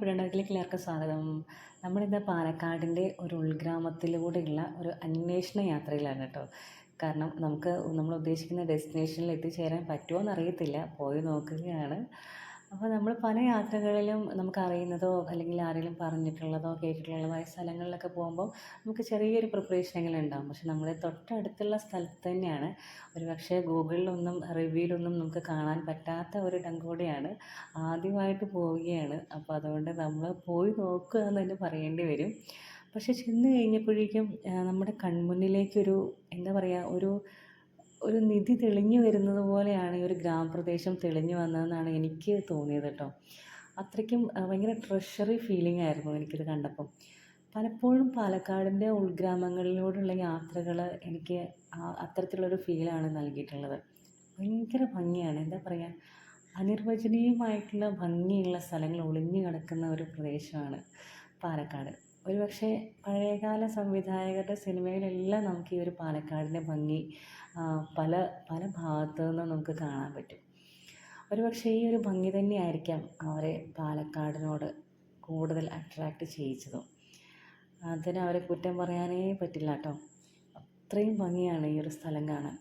ചാനലിലേക്ക് എല്ലാവർക്കും സ്വാഗതം. നമ്മളിന്ന് പാലക്കാടിന്റെ ഒരു ഉൾഗ്രാമത്തിലൂടെയുള്ള ഒരു അന്വേഷണ യാത്രയിലാണ് കേട്ടോ. കാരണം നമുക്ക് നമ്മൾ ഉദ്ദേശിക്കുന്ന ഡെസ്റ്റിനേഷനിൽ എത്തിച്ചേരാൻ പറ്റുമോ എന്നറിയത്തില്ല. പോയി നോക്കുകയാണ്. അപ്പോൾ നമ്മൾ പല യാത്രകളിലും നമുക്ക് അറിയുന്നതോ അല്ലെങ്കിൽ ആരെങ്കിലും പറഞ്ഞിട്ടുള്ളതോ കേട്ടിട്ടുള്ളതായ സ്ഥലങ്ങളിലൊക്കെ പോകുമ്പോൾ നമുക്ക് ചെറിയൊരു പ്രിപ്പറേഷനെങ്കിലും ഉണ്ടാകും പക്ഷെ നമ്മുടെ തൊട്ടടുത്തുള്ള സ്ഥലത്ത് തന്നെയാണ്. ഒരു പക്ഷേ ഗൂഗിളിലൊന്നും റിവ്യൂലൊന്നും നമുക്ക് കാണാൻ പറ്റാത്ത ഒരു ഇടം കൂടിയാണ് ആദ്യമായിട്ട് പോവുകയാണ്. അപ്പോൾ അതുകൊണ്ട് നമ്മൾ പോയി നോക്കുക എന്ന് തന്നെ പറയേണ്ടി വരും. പക്ഷെ ചെന്ന് കഴിഞ്ഞപ്പോഴേക്കും നമ്മുടെ കൺമുന്നിലേക്കൊരു എന്താ പറയുക ഒരു ഒരു നിധി തെളിഞ്ഞു വരുന്നത് പോലെയാണ് ഈ ഒരു ഗ്രാമപ്രദേശം തെളിഞ്ഞു വന്നതെന്നാണ് എനിക്ക് തോന്നിയത് കേട്ടോ. അത്രയ്ക്കും ഭയങ്കര ട്രഷറി ഫീലിംഗ് ആയിരുന്നു എനിക്കിത് കണ്ടപ്പം. പലപ്പോഴും പാലക്കാടിന്റെ ഉൾഗ്രാമങ്ങളിലൂടെയുള്ള യാത്രകൾ എനിക്ക് അത്തരത്തിലുള്ളൊരു ഫീലാണ് നൽകിയിട്ടുള്ളത്. ഭയങ്കര ഭംഗിയാണ്. എന്താ പറയുക അനിർവചനീയമായിട്ടുള്ള ഭംഗിയുള്ള സ്ഥലങ്ങൾ ഒളിഞ്ഞു കിടക്കുന്ന ഒരു പ്രദേശമാണ് പാലക്കാട്. ഒരുപക്ഷെ പഴയകാല സംവിധായകരുടെ സിനിമയിലെല്ലാം നമുക്ക് ഈ ഒരു പാലക്കാടിന്റെ ഭംഗി പല പല ഭാഗത്തു നിന്നും നമുക്ക് കാണാൻ പറ്റും. ഒരുപക്ഷെ ഈ ഒരു ഭംഗി തന്നെയായിരിക്കാം അവരെ പാലക്കാടിനോട് കൂടുതൽ അട്രാക്റ്റ് ചെയ്യിച്ചതും. അതിന് അവരെ കുറ്റം പറയാനേ പറ്റില്ല കേട്ടോ. അത്രയും ഭംഗിയാണ് ഈ ഒരു സ്ഥലം കാണാൻ.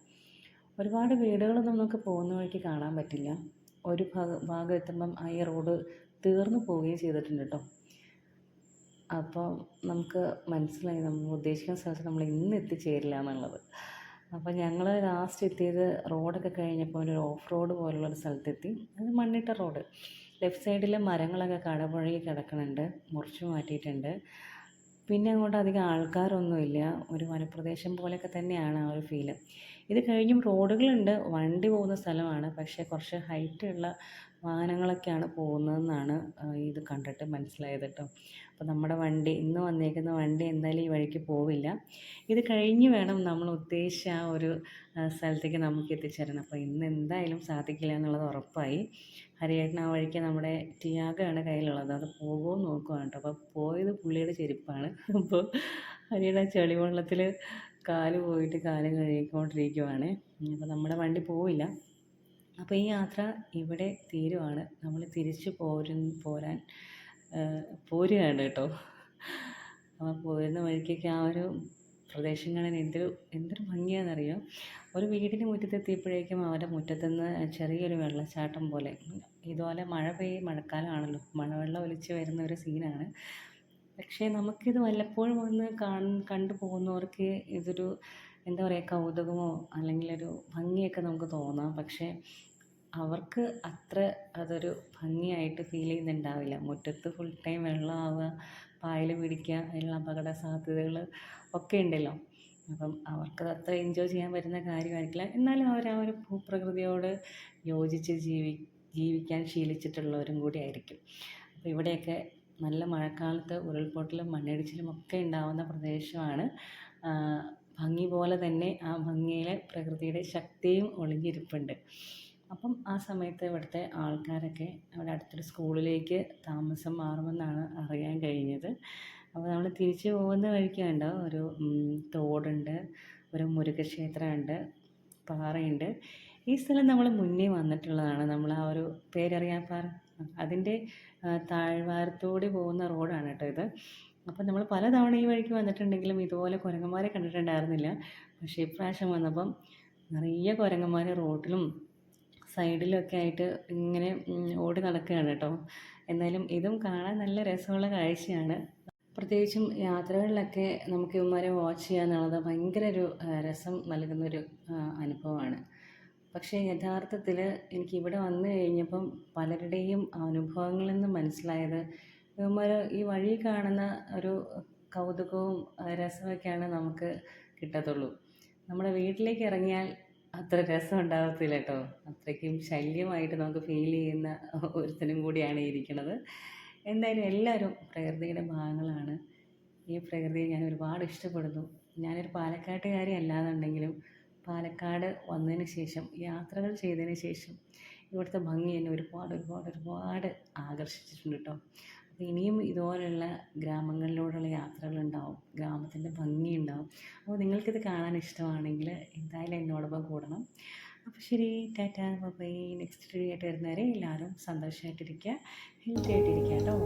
ഒരുപാട് വീടുകളൊന്നും നമുക്ക് പോകുന്ന വഴിക്ക് കാണാൻ പറ്റില്ല. ഒരു ഭാഗം ഭാഗം എത്തുമ്പം ആ ഈ റോഡ് തീർന്നു പോവുകയും ചെയ്തിട്ടുണ്ട് കേട്ടോ. അപ്പോൾ നമുക്ക് മനസ്സിലായി നമ്മൾ ഉദ്ദേശിക്കുന്ന സ്ഥലത്ത് നമ്മൾ ഇന്ന് എത്തിച്ചേരില്ല എന്നുള്ളത്. അപ്പോൾ ഞങ്ങൾ ലാസ്റ്റ് എത്തിയത് റോഡൊക്കെ കഴിഞ്ഞപ്പോൾ ഒരു ഓഫ് റോഡ് പോലുള്ളൊരു സ്ഥലത്തെത്തി. അത് മണ്ണിട്ട റോഡ് ലെഫ്റ്റ് സൈഡിൽ മരങ്ങളൊക്കെ കടപുഴകി കിടക്കുന്നുണ്ട് മുറിച്ച് മാറ്റിയിട്ടുണ്ട്. പിന്നെ അങ്ങോട്ട് അധികം ആൾക്കാരൊന്നുമില്ല. ഒരു വനപ്രദേശം പോലെയൊക്കെ തന്നെയാണ് ആ ഒരു ഫീൽ ഇത് കഴിഞ്ഞും റോഡുകളുണ്ട് വണ്ടി പോകുന്ന സ്ഥലമാണ്. പക്ഷേ കുറച്ച് ഹൈറ്റുള്ള വാഹനങ്ങളൊക്കെയാണ് പോകുന്നതെന്നാണ് ഇത് കണ്ടിട്ട് മനസ്സിലായത് കേട്ടോ അപ്പോൾ നമ്മുടെ വണ്ടി ഇന്ന് വന്നേക്കുന്ന വണ്ടി എന്തായാലും ഈ വഴിക്ക് പോവില്ല. ഇത് കഴിഞ്ഞ് വേണം നമ്മൾ ഉദ്ദേശിച്ച ആ ഒരു സ്ഥലത്തേക്ക് നമുക്ക് എത്തിച്ചേരണം അപ്പോൾ ഇന്ന് എന്തായാലും സാധിക്കില്ല എന്നുള്ളത് ഉറപ്പായി. ഹരിയേട്ടൻ ആ വഴിക്ക് നമ്മുടെ ടിയാഗയാണ് കയ്യിലുള്ളത്. അത് പോകുമോ നോക്കുവാണ് കേട്ടോ അപ്പോൾ പോയത് പുള്ളിയുടെ ചെരുപ്പാണ്. അപ്പോൾ ഹരിയുടെ ചെളിവെള്ളത്തിൽ കാൽ പോയിട്ട് കാൽ കഴുകിക്കൊണ്ടിരിക്കുവാണ്. അപ്പോൾ നമ്മുടെ വണ്ടി പോവില്ല. അപ്പോൾ ഈ യാത്ര ഇവിടെ തീരുവാണ്. നമ്മൾ തിരിച്ച് പോരു പോരാൻ പോരുകയാണ് കേട്ടോ. അപ്പോൾ പോരുന്ന വഴിക്കൊക്കെ ആ ഒരു പ്രദേശങ്ങളിൽ എന്തൊരു എന്തൊരു ഭംഗിയാണെന്നറിയോ ഒരു വീടിന് മുറ്റത്തെത്തിയപ്പോഴേക്കും അവരുടെ മുറ്റത്തുനിന്ന് ചെറിയൊരു വെള്ളച്ചാട്ടം പോലെ. ഇതുപോലെ മഴ പെയ്യും മഴക്കാലമാണല്ലോ മഴവെള്ളം ഒലിച്ച് വരുന്ന ഒരു സീനാണ്. പക്ഷേ നമുക്കിത് വല്ലപ്പോഴും ഒന്ന് കാൺ കണ്ടു പോകുന്നവർക്ക് ഇതൊരു എന്താ പറയുക കൗതുകമോ അല്ലെങ്കിൽ ഒരു ഭംഗിയൊക്കെ നമുക്ക് തോന്നാം. പക്ഷേ അവർക്ക് അത്ര അതൊരു ഭംഗിയായിട്ട് ഫീൽ ചെയ്യുന്നുണ്ടാവില്ല. മുറ്റത്ത് ഫുൾ ടൈം വെള്ളമാവുക പായൽ പിടിക്കുക അതിനുള്ള അപകട സാധ്യതകൾ ഒക്കെ ഉണ്ടല്ലോ. അപ്പം അവർക്ക് അത്ര എൻജോയ് ചെയ്യാൻ പറ്റുന്ന കാര്യമായിരിക്കില്ല. എന്നാലും അവർ ആ ഒരു ഭൂപ്രകൃതിയോട് യോജിച്ച് ജീവി ജീവിക്കാൻ ശീലിച്ചിട്ടുള്ളവരും കൂടി ആയിരിക്കും. അപ്പോൾ ഇവിടെയൊക്കെ നല്ല മഴക്കാലത്ത് ഉരുൾപൊട്ടലും മണ്ണിടിച്ചിലും ഒക്കെ ഉണ്ടാവുന്ന പ്രദേശമാണ്. ഭംഗി പോലെ തന്നെ ആ ഭംഗിയിലെ പ്രകൃതിയുടെ ശക്തിയും ഒളിഞ്ഞിരിപ്പുണ്ട്. അപ്പം ആ സമയത്ത് ഇവിടുത്തെ ആൾക്കാരൊക്കെ അവിടെ അടുത്തൊരു സ്കൂളിലേക്ക് താമസം മാറുമെന്നാണ് അറിയാൻ കഴിഞ്ഞത്. അപ്പോൾ നമ്മൾ തിരിച്ചു പോകുന്ന വഴിക്ക് കണ്ടോ? ഒരു തോടുണ്ട് ഒരു മുരുകക്ഷേത്രമുണ്ട് പാറയുണ്ട്. ഈ സ്ഥലം നമ്മൾ മുന്നേ വന്നിട്ടുള്ളതാണ്. നമ്മൾ ആ ഒരു പേരറിയാൻ പാറ അതിന്റെ താഴ്വാരത്തോടെ പോകുന്ന റോഡാണ് കേട്ടോ ഇത്. അപ്പോൾ നമ്മൾ പല തവണ ഈ വഴിക്ക് വന്നിട്ടുണ്ടെങ്കിലും ഇതുപോലെ കുരങ്ങന്മാരെ കണ്ടിട്ടുണ്ടായിരുന്നില്ല. പക്ഷേ ഇപ്രാവശ്യം വന്നപ്പം നിറയെ കുരങ്ങന്മാർ റോഡിലും സൈഡിലൊക്കെ ആയിട്ട് ഇങ്ങനെ ഓടി നടക്കുകയാണ് കേട്ടോ. എന്നാലും ഇതും കാണാൻ നല്ല രസമുള്ള കാഴ്ചയാണ്. പ്രത്യേകിച്ചും യാത്രകളിലൊക്കെ നമുക്ക് ഇവന്മാരെ വാച്ച് ചെയ്യുക എന്നുള്ളത് ഭയങ്കര ഒരു രസം നൽകുന്നൊരു അനുഭവമാണ്. പക്ഷേ യഥാർത്ഥത്തിൽ എനിക്ക് ഇവിടെ വന്നു കഴിഞ്ഞപ്പം പലരുടെയും അനുഭവങ്ങളിൽ നിന്ന് മനസ്സിലായത് ഇവന്മാർ ഈ വഴി കാണുന്ന ഒരു കൗതുകവും രസമൊക്കെയാണ് നമുക്ക് കിട്ടത്തുള്ളൂ. നമ്മുടെ വീട്ടിലേക്ക് ഇറങ്ങിയാൽ അത്ര രസം ഉണ്ടാകത്തില്ല കേട്ടോ. അത്രയ്ക്കും ശല്യമായിട്ട് നമുക്ക് ഫീൽ ചെയ്യുന്ന ഒരുത്തനും കൂടിയാണ് ഇരിക്കുന്നത്. എന്തായാലും എല്ലാവരും പ്രകൃതിയുടെ ഭാഗങ്ങളാണ്. ഈ പ്രകൃതിയെ ഞാൻ ഒരുപാട് ഇഷ്ടപ്പെടുന്നു. ഞാനൊരു പാലക്കാട്ടുകാരി അല്ലാന്നുണ്ടെങ്കിലും പാലക്കാട് വന്നതിന് ശേഷം യാത്രകൾ ചെയ്തതിന് ശേഷം ഇവിടുത്തെ ഭംഗി എന്നെ ഒരുപാട് ഒരുപാട് ഒരുപാട് ആകർഷിച്ചിട്ടുണ്ട് കേട്ടോ. അപ്പോൾ ഇനിയും ഇതുപോലെയുള്ള ഗ്രാമങ്ങളിലൂടെയുള്ള യാത്രകളുണ്ടാവും. ഗ്രാമത്തിന്റെ ഭംഗിയുണ്ടാവും. അപ്പോൾ നിങ്ങൾക്കിത് കാണാൻ ഇഷ്ടമാണെങ്കിൽ എന്തായാലും എന്നോടൊപ്പം കൂടണം. അപ്പോൾ ശരി ടാറ്റ ബൈ നെക്സ്റ്റ് വീഡിയോ ആയിട്ട് വരുന്നവരെ എല്ലാവരും സന്തോഷമായിട്ടിരിക്കുക ഹെൽത്തി ആയിട്ടിരിക്കുക കേട്ടോ.